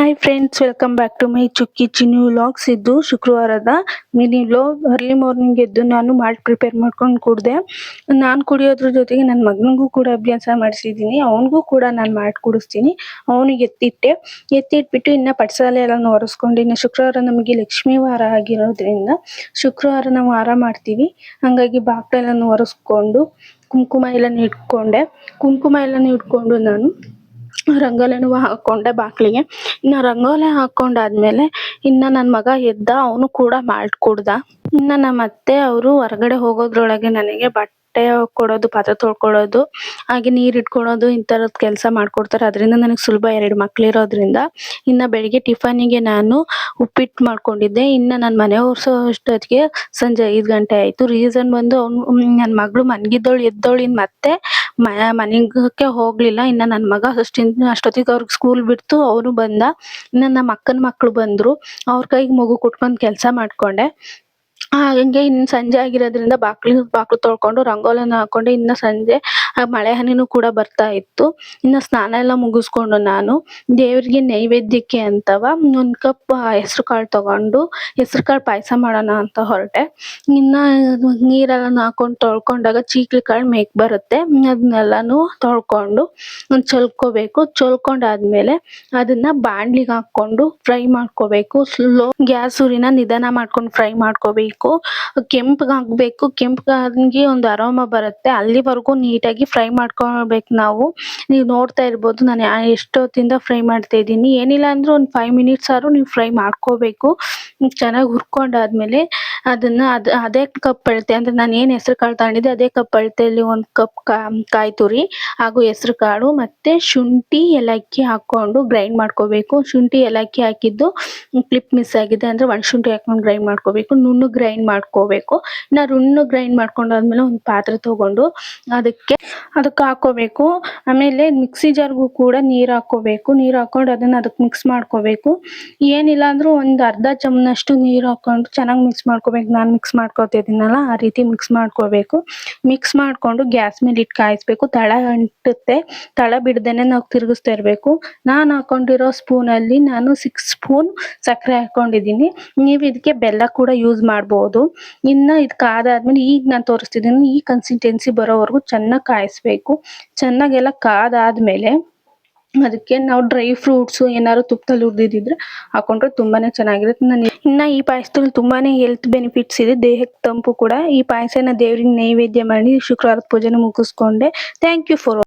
Hi friends welcome back to my Chukki new vlogs ಇದ್ದು ಶುಕ್ರವಾರದ mini vlog early morning ಎದ್ದು ನಾನು malt prepare ಮಾಡ್ಕೊಂಡು ಕುಡ್ದೆ. ನಾನು ಕುಡಿಯೋದ್ರ ಜೊತೆಗೆ ನನ್ನ ಮಗನಿಗೂ ಕೂಡ ಅಭ್ಯಾಸ ಮಾಡಿಸಿದ್ದೀನಿ. ಅವನಿಗೂ ಕೂಡ ನಾನು ಮಾಡಿ ಕುಡಿಸ್ತೀನಿ. ಅವನಿಗೆ ಎತ್ತಿಟ್ಟೆ. ಎತ್ತಿಟ್ಬಿಟ್ಟು ಇನ್ನ ಪಟ್ಸಾಲೆ ಎಲ್ಲ ಒರೆಸ್ಕೊಂಡು ಇನ್ನು ಶುಕ್ರವಾರ ನಮಗೆ ಲಕ್ಷ್ಮೀ ವಾರ ಆಗಿರೋದ್ರಿಂದ ಶುಕ್ರವಾರ ನಾವು ವಾರ ಮಾಡ್ತೀವಿ. ಹಂಗಾಗಿ ಬಾಕ್ಲೆಲ್ಲ ಒರೆಸ್ಕೊಂಡು ಕುಂಕುಮ ಎಲ್ಲನೂ ಇಟ್ಕೊಂಡೆ. ಕುಂಕುಮ ಎಲ್ಲನೂ ಇಟ್ಕೊಂಡು ನಾನು ರಂಗೋಲಿನೂ ಹಾಕೊಂಡೆ ಬಾಕ್ಲಿಗೆ. ಇನ್ನ ರಂಗೋಲಿ ಹಾಕೊಂಡಾದ್ಮೇಲೆ ಇನ್ನ ನನ್ ಮಗ ಎದ್ದ, ಅವನು ಕೂಡ ಮಾಡ್ಕೊಡ್ದ ಕುಡ್ದ. ಇನ್ನ ನಮ್ಮ ಅತ್ತೆ ಅವರು ಹೊರಗಡೆ ಹೋಗೋದ್ರೊಳಗೆ ನನಗೆ ಬಟ್ಟೆ ಕೊಡೋದು, ಪಾತ್ರೆ ತೊಳ್ಕೊಳ್ಳೋದು, ಹಾಗೆ ನೀರ್ ಇಟ್ಕೊಳ್ಳೋದು ಇಂತರದ್ ಕೆಲಸ ಮಾಡ್ಕೊಡ್ತಾರೆ. ಅದರಿಂದ ನನಗೆ ಸುಲಭ ಎರಡು ಮಕ್ಳು ಇರೋದ್ರಿಂದ ಇನ್ನ ಬೆಳಿಗ್ಗೆ ಟಿಫನಿಗೆ ನಾನು ಉಪ್ಪಿಟ್ಟು ಮಾಡ್ಕೊಂಡಿದ್ದೆ. ಇನ್ನ ನಾನು ಮನೆ ಒರ್ಸೋ ಅಷ್ಟೊತ್ತಿಗೆ ಸಂಜೆ ಐದ್ ಗಂಟೆ ಆಯ್ತು. ರೀಸನ್ ಬಂದು ಅವ್ನು, ನನ್ ಮಗಳು ಮನ್ಗಿದ್ದವಳು ಎದ್ದವಳು ಇನ್ ಮತ್ತೆ ಮನೆಗೆ ಹೋಗ್ಲಿಲ್ಲ. ಇನ್ನ ನನ್ನ ಮಗ ಅಷ್ಟಿಂದ, ಅಷ್ಟೊತ್ತಿಗೆ ಅವ್ರಿಗೆ ಸ್ಕೂಲ್ ಬಿಡ್ತು. ಅವನು ಬಂದ. ಇನ್ನ ನಮ್ಮ ಅಕ್ಕನ ಮಕ್ಳು ಬಂದ್ರು. ಅವ್ರ ಕೈಗೆ ಮಗು ಕೊಟ್ಕೊಂಡ್ ಕೆಲಸ ಮಾಡ್ಕೊಂಡೆ. ಹಂಗೆ ಇನ್ ಸಂಜೆ ಆಗಿರೋದ್ರಿಂದ ಬಾಕ್ಲು ಬಾಕ್ಲು ತೊಳ್ಕೊಂಡು ರಂಗೋಲಿನ ಹಾಕೊಂಡು ಇನ್ನ ಸಂಜೆ ಮಳೆ ಹನಿನೂ ಕೂಡ ಬರ್ತಾ ಇತ್ತು. ಇನ್ನ ಸ್ನಾನ ಎಲ್ಲ ಮುಗಿಸ್ಕೊಂಡು ನಾನು ದೇವರಿಗೆ ನೈವೇದ್ಯಕ್ಕೆ ಅಂತವ ಒಂದ್ ಕಪ್ ಹೆಸರು ಕಾಳು ತಗೊಂಡು ಹೆಸರು ಕಾಳು ಪಾಯಸ ಮಾಡೋಣ ಅಂತ ಹೊರಟೆ. ಇನ್ನ ನೀರೆಲ್ಲ ಹಾಕೊಂಡು ತೊಳ್ಕೊಂಡಾಗ ಚೀಕ್ಲಿ ಕಾಳು ಮೇಕ್ ಬರುತ್ತೆ. ಅದನ್ನೆಲ್ಲಾನು ತೊಳ್ಕೊಂಡು ಚಲ್ಕೋಬೇಕು. ಚೊಲ್ಕೊಂಡಾದ್ಮೇಲೆ ಅದನ್ನ ಬಾಂಡ್ಲಿಗೆ ಹಾಕೊಂಡು ಫ್ರೈ ಮಾಡ್ಕೋಬೇಕು. ಸ್ಲೋ ಗ್ಯಾಸ್ ಉರಿನ ನಿಧಾನ ಮಾಡ್ಕೊಂಡು ಫ್ರೈ ಮಾಡ್ಕೋಬೇಕು. ಹಾಕ್ಬೇಕು. ಕೆಂಪಗಾಗಿ ಒಂದು ಅರೋಮ ಬರುತ್ತೆ. ಅಲ್ಲಿವರೆಗೂ ನೀಟಾಗಿ ಫ್ರೈ ಮಾಡ್ಕೊಬೇಕು ನಾವು. ನೀವು ನೋಡ್ತಾ ಇರ್ಬೋದು, ನಾನು ಎಷ್ಟೊತ್ತಿಂದ ಫ್ರೈ ಮಾಡ್ತಾ ಇದ್ದೀನಿ. ಏನಿಲ್ಲ ಅಂದ್ರೂ ಒಂದು ಫೈವ್ ಮಿನಿಟ್ಸ್ ಆದ್ರೂ ನೀವು ಫ್ರೈ ಮಾಡ್ಕೋಬೇಕು ಚೆನ್ನಾಗಿ ಹುರ್ಕೊಂಡಾದ್ಮೇಲೆ ಅದನ್ನ ಅದ್, ಅದೇ ಕಪ್ ಅಳತೆ, ಅಂದ್ರೆ ನಾನು ಏನ್ ಹೆಸರು ಕಾಳು ತಗೊಂಡಿದ್ದೆ ಅದೇ ಕಪ್ ಅಳತೆಯಲ್ಲಿ ಒಂದ್ ಕಪ್ ಕಾಯಿ ತುರಿ ಹಾಗೂ ಹೆಸ್ರು ಕಾಳು ಮತ್ತೆ ಶುಂಠಿ ಏಲಕ್ಕಿ ಹಾಕೊಂಡು ಗ್ರೈಂಡ್ ಮಾಡ್ಕೋಬೇಕು ಶುಂಠಿ ಏಲಕ್ಕಿ ಹಾಕಿದ್ದು ಕ್ಲಿಪ್ ಮಿಸ್ ಆಗಿದೆ, ಅಂದ್ರೆ ಒಣಶುಂಠಿ ಹಾಕೊಂಡು ಗ್ರೈಂಡ್ ಮಾಡ್ಕೋಬೇಕು ನುಣ್ಣು ಗ್ರೈಂಡ್ ಮಾಡ್ಕೋಬೇಕು ನಾವು ನುಣ್ಣು ಗ್ರೈಂಡ್ ಮಾಡ್ಕೊಂಡಾದ್ಮೇಲೆ ಒಂದು ಪಾತ್ರೆ ತಗೊಂಡು ಅದಕ್ಕೆ ಅದಕ್ಕೆ ಹಾಕೋಬೇಕು. ಆಮೇಲೆ ಮಿಕ್ಸಿ ಜಾರ್ಗೂ ಕೂಡ ನೀರು ಹಾಕೋಬೇಕು. ನೀರು ಹಾಕೊಂಡು ಅದನ್ನ ಅದಕ್ಕೆ ಮಿಕ್ಸ್ ಮಾಡ್ಕೋಬೇಕು. ಏನಿಲ್ಲ ಅಂದರೂ ಒಂದು ಅರ್ಧ ಚಮಚದಷ್ಟು ನೀರು ಹಾಕೊಂಡು ಚೆನ್ನಾಗಿ ಮಿಕ್ಸ್ ಮಾಡ್ಕೋಬೇಕು. ನಾನು ಮಿಕ್ಸ್ ಮಾಡ್ಕೋತಿದ್ದೀನಲ್ಲ, ಆ ರೀತಿ ಮಿಕ್ಸ್ ಮಾಡ್ಕೋಬೇಕು. ಮಿಕ್ಸ್ ಮಾಡ್ಕೊಂಡು ಗ್ಯಾಸ್ ಮೇಲೆ ಇಟ್ಟು ಕಾಯಿಸ್ಬೇಕು. ತಳ ಅಂಟುತ್ತೆ. ತಳ ಬಿಡ್ದೇನೆ ನಾವು ತಿರುಗಿಸ್ತಾ ಇರಬೇಕು. ನಾನು ಹಾಕೊಂಡಿರೋ ಸ್ಪೂನ್ ಅಲ್ಲಿ ನಾನು ಸಿಕ್ಸ್ ಸ್ಪೂನ್ ಸಕ್ಕರೆ ಹಾಕೊಂಡಿದ್ದೀನಿ. ನೀವು ಇದಕ್ಕೆ ಬೆಲ್ಲ ಕೂಡ ಯೂಸ್ ಮಾಡಬಹುದು ಇನ್ನ ಇದು ಆದಾದ್ಮೇಲೆ ಈಗ ನಾನು ತೋರಿಸ್ತಿದ್ದೀನಿ. ಈ ಕನ್ಸಿಸ್ಟೆನ್ಸಿ ಬರೋವರೆಗೂ ಚೆನ್ನಾಗಿ ಕಾಯಿಸ್ಬೇಕು. ಚೆನ್ನಾಗೆಲ್ಲ ಕಾದಾದ್ಮೇಲೆ ಅದಕ್ಕೆ ನಾವು ಡ್ರೈ ಫ್ರೂಟ್ಸ್ ಏನಾದ್ರು ತುಪ್ಪದಲ್ಲಿ ಹುರಿದಿದ್ರೆ ಹಾಕೊಂಡ್ರೆ ತುಂಬಾನೇ ಚೆನ್ನಾಗಿರುತ್ತೆ. ನಾನು ಇನ್ನ ಈ ಪಾಯಸದಲ್ಲಿ ತುಂಬಾನೇ ಹೆಲ್ತ್ ಬೆನಿಫಿಟ್ಸ್ ಇದೆ. ದೇಹಕ್ಕೆ ತಂಪು ಕೂಡ. ಈ ಪಾಯಸನ ದೇವ್ರಿಗೆ ನೈವೇದ್ಯ ಮಾಡಿ ಶುಕ್ರವಾರದ ಪೂಜೆನ ಮುಗಿಸ್ಕೊಂಡೆ. Thank you for